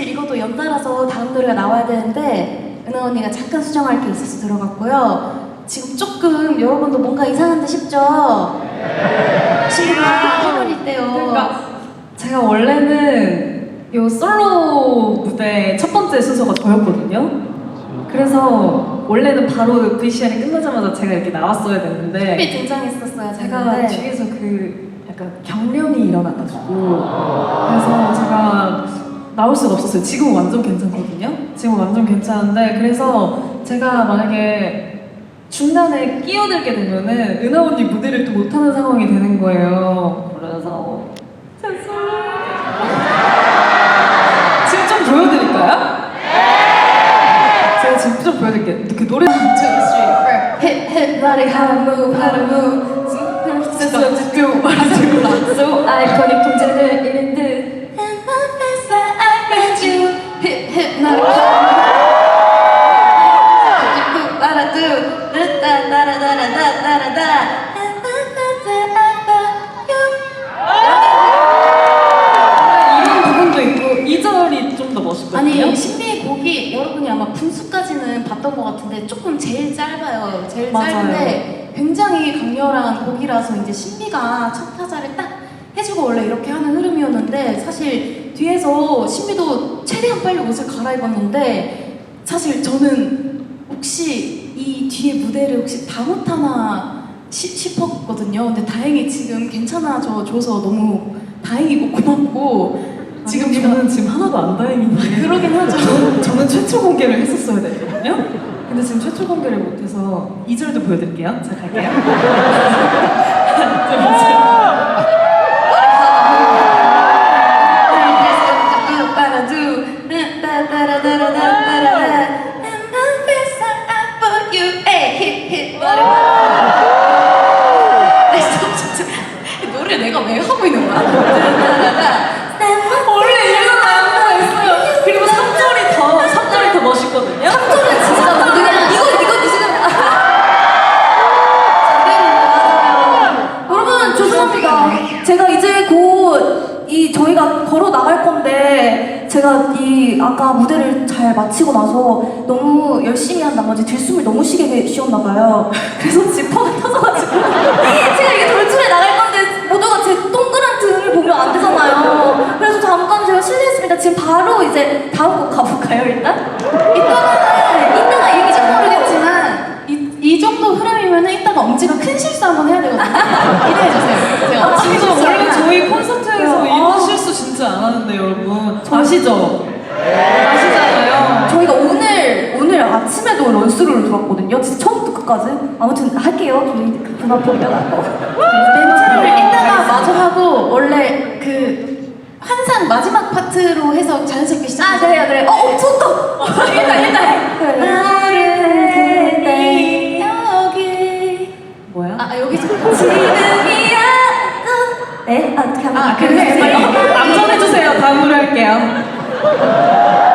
사실 이것도 연달아서 다음 노래가 나와야 되는데 은하 언니가 잠깐 수정할 게 있어서 들어갔고요. 지금 조금 여러분도 뭔가 이상한데 싶죠? 지금 해변일 때요. 그러니까 제가 원래는 이 솔로 무대 첫 번째 순서가 저였거든요. 그래서 원래는 바로 그 VCR이 끝나자마자 제가 이렇게 나왔어야 됐는데 준비 등장했었어요. 제가 제가 뒤에서 그 약간 경련이 일어나가지고 나올 수가 없었어요. 지금 완전 괜찮거든요. 지금 완전 괜찮은데 그래서 제가 만약에 중간에 끼어들게 되면은 은하 언니 무대를 또 못하는 상황이 되는 거예요. 그래서 죄송해요. 지금 좀 보여드릴까요? 제가 지금 좀 보여드릴게요. 그 노래 two, three, four. Hit, hit, body, how to move, how to move. So 더 멋있거든요. 아니 신비의 곡이 여러분이 아마 분수까지는 봤던 것 같은데 조금 제일 짧아요. 제일 맞아요. 짧은데 굉장히 강렬한 곡이라서 이제 신비가 첫 타자를 딱 해주고 원래 이렇게 하는 흐름이었는데 사실 뒤에서 신비도 최대한 빨리 옷을 갈아입었는데 사실 저는 혹시 이 뒤에 무대를 혹시 다 못하나 시- 싶었거든요. 근데 다행히 지금 괜찮아져 줘서 너무 다행이고 고맙고 지금 저는 지금 하나도 안 다행인데 그러긴 하죠. 저는, 저는 최초 공개를 했었어야 되거든요. 근데 지금 최초 공개를 못해서 2절도 보여드릴게요. 제가 갈게요. 노래 내가 왜 하고 있는 거야? 이 저희가 걸어 나갈 건데 제가 이 아까 무대를 잘 마치고 나서 너무 열심히 한 나머지 들숨을 너무 쉬게 쉬었나 봐요. 그래서 지퍼가 터져가지고 제가 이게 돌출해 나갈 건데 모두가 제 동그란 등을 보면 안 되잖아요. 그래서 잠깐 제가 실례했습니다. 지금 바로 이제 다음 곡 가볼까요 일단? 이따가 얘기 좀 모르겠지만 이, 이 흐름이면은 이따가 엄지가 큰 실수 한번 해야 되거든요. 기대해 주세요. 제가 아, 진짜 실수 원래 저희 콘서트에서 아. 이런 실수 진짜 안 하는데 여러분 아시죠? 아시잖아요. 저희가 오늘 오늘 아침에도 런스를 들었거든요. 진짜 처음부터 끝까지. 아무튼 할게요. 저희 그 그만 보려고. 멘트를 이따가 마저 하고 원래 그 환상 마지막 파트로 해서 자연스럽게 시작. 아 그래요 그래. 어, 어 좋다. 일단 일단 해. 네? 아 그냥 아. 그래. 남전해주세요. 다음 노래 할게요.